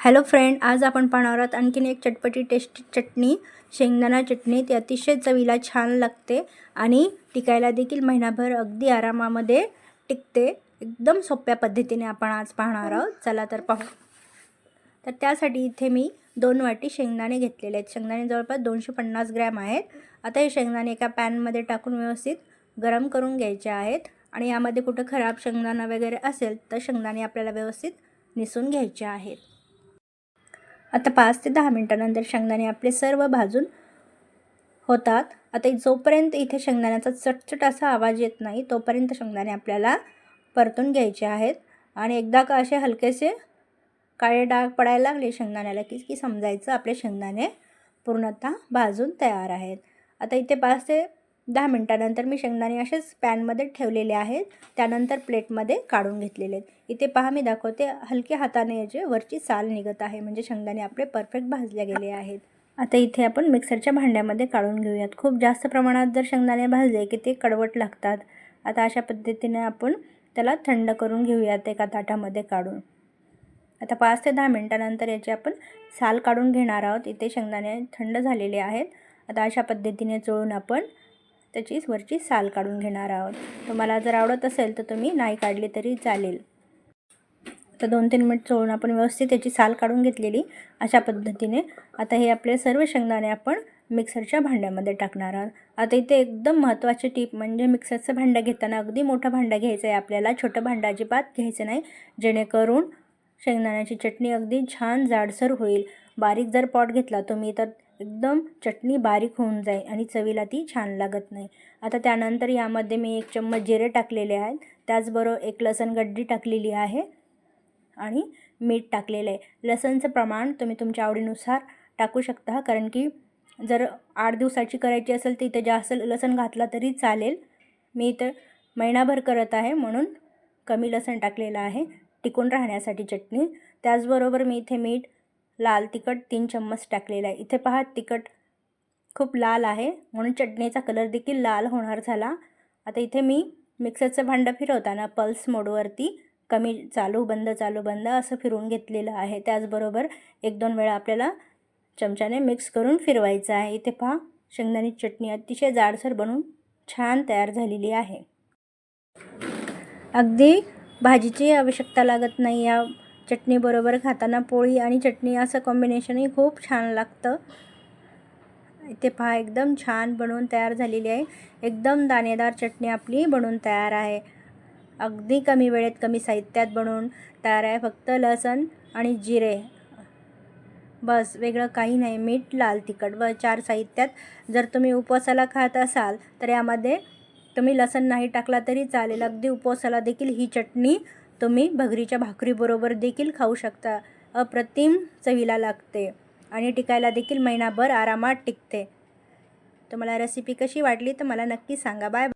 Hello friend आज आपण पाहणार आहोत आणखीन एक चटपटी टेस्टी चटणी. शेंगदाणा चटणी ती अतिशय चवीला छान लागते आणि टिकायला देखील महिनाभर अगदी आरामामध्ये टिकते. एकदम सोप्या पद्धतीने आपण आज पाहणार आहोत. चला तर पाहू. तर त्यासाठी इथे मी दोन वाटी शेंगदाणे घेतलेले आहेत. शेंगदाणे जवळपास दोनशे पन्नास ग्रॅम आहेत. आता हे शेंगदाणे एका पॅनमध्ये टाकून व्यवस्थित गरम करून घ्यायचे आहेत. आणि यामध्ये कुठं खराब शेंगदाणा वगैरे असेल तर शेंगदाणे आपल्याला व्यवस्थित निसून घ्यायचे आहेत. आता पाच ते दहा मिनटानंतर शेंगदाणे आपले सर्व भाजून होतात. आता जोपर्यंत इथे शेंगदाण्याचा चटचट असा आवाज येत नाही तोपर्यंत शेंगदाणे आपल्याला परतून घ्यायचे आहेत. आणि एकदा का असे हलकेसे काळे डाग पडायला लागले शेंगदाण्याला की की समजायचं आपले शेंगदाणे पूर्णतः भाजून तयार आहेत. आता इथे पाच ते दहा मिनटानंतर मी शेंगदाणे असेच पॅनमध्ये ठेवलेले आहेत. त्यानंतर प्लेटमध्ये काढून घेतलेले आहेत. इथे पहा मी दाखवते. हलक्या हाताने याचे वरची साल निघत आहे. म्हणजे शेंगदाणे आपले परफेक्ट भाजले गेले आहेत. आता इथे आपण मिक्सरच्या भांड्यामध्ये काढून घेऊयात. खूप जास्त प्रमाणात जर शेंगदाणे भाजले की ते कडवट लागतात. आता अशा पद्धतीने आपण त्याला थंड करून घेऊयात एका ताटामध्ये काढून. आता पाच ते दहा मिनटानंतर याची आपण साल काढून घेणार आहोत. इथे शेंगदाणे थंड झालेले आहेत. आता अशा पद्धतीने चोळून आपण त्याची वरची साल काढून घेणार आहोत. तुम्हाला जर आवडत असेल तर तुम्ही नाही काढली तरी चालेल. तर दोन तीन मिनिट चोळून आपण व्यवस्थित त्याची साल काढून घेतलेली. अशा पद्धतीने आता हे आपले सर्व शेंगदाणे आपण मिक्सरच्या भांड्यामध्ये टाकणार आहोत. आता इथे एकदम महत्त्वाची टीप म्हणजे मिक्सरचं भांडं घेताना अगदी मोठं भांडं घ्यायचं आहे आपल्याला. छोटं भांडं अजिबात घ्यायचं नाही. जेणेकरून शेंगदाण्याची चटणी अगदी छान जाडसर होईल. बारीक जर पॉट घेतला तुम्ही तर एकदम चटणी बारीक होऊन जाईल आणि चवीला ती छान लागत नाही. आता त्यानंतर यामध्ये मी एक चम्मच जिरे टाकलेले आहेत. त्याचबरोबर एक लसण गड्डी टाकलेली आहे आणि मीठ टाकलेलं आहे. लसणचं प्रमाण तुम्ही तुमच्या आवडीनुसार टाकू शकता कारण की जर आठ दिवसाची करायची असेल तर इथं जास्त लसण घातला तरी चालेल. मी इथं महिनाभर करत आहे म्हणून कमी लसण टाकलेलं आहे. टिकून राहण्यासाठी चटणी. त्याचबरोबर मी इथे मीठ लाल तिखट तीन चम्मच टाकलेला आहे. इथे पहा तिखट खूप लाल आहे. म्हणून चटणीचा कलर देखील लाल होणार झाला. आता इथे मी मिक्सरचं भांडं फिरवताना पल्स मोडवरती कमी चालू बंद चालू बंद असं फिरवून घेतलेलं आहे. त्याचबरोबर एक दोन वेळा आपल्याला चमच्याने मिक्स करून फिरवायचं आहे. इथे पहा शेंगदाणी चटणी अतिशय जाडसर बनून छान तयार झालेली आहे. अगदी भाजीची आवश्यकता लागत नाही या चटणीबरोबर खाताना पोळी आणि चटणी असं कॉम्बिनेशनही खूप छान लागतं. इथे पहा एकदम छान बनवून तयार झालेली आहे. एकदम दाणेदार चटणी आपली बनवून तयार आहे. अगदी कमी वेळेत कमी साहित्यात बनवून तयार आहे. फक्त लसण आणि जिरे. बस वेगळं काही नाही. मीठ लाल तिखट व चार साहित्यात. जर तुम्ही उपवासाला खात असाल तर यामध्ये तुम्ही लसण नाही टाकला तरी चालेल. अगदी उपवासाला देखील ही चटणी तुम्ही भगरीच्या भाकरीबरोबर देखील खाऊ शकता. अप्रतिम चवीला लागते आणि टिकायला देखील महिनाभर आरामात टिकते. तुम्हाला रेसिपी कशी वाटली तर मला नक्की सांगा. बाय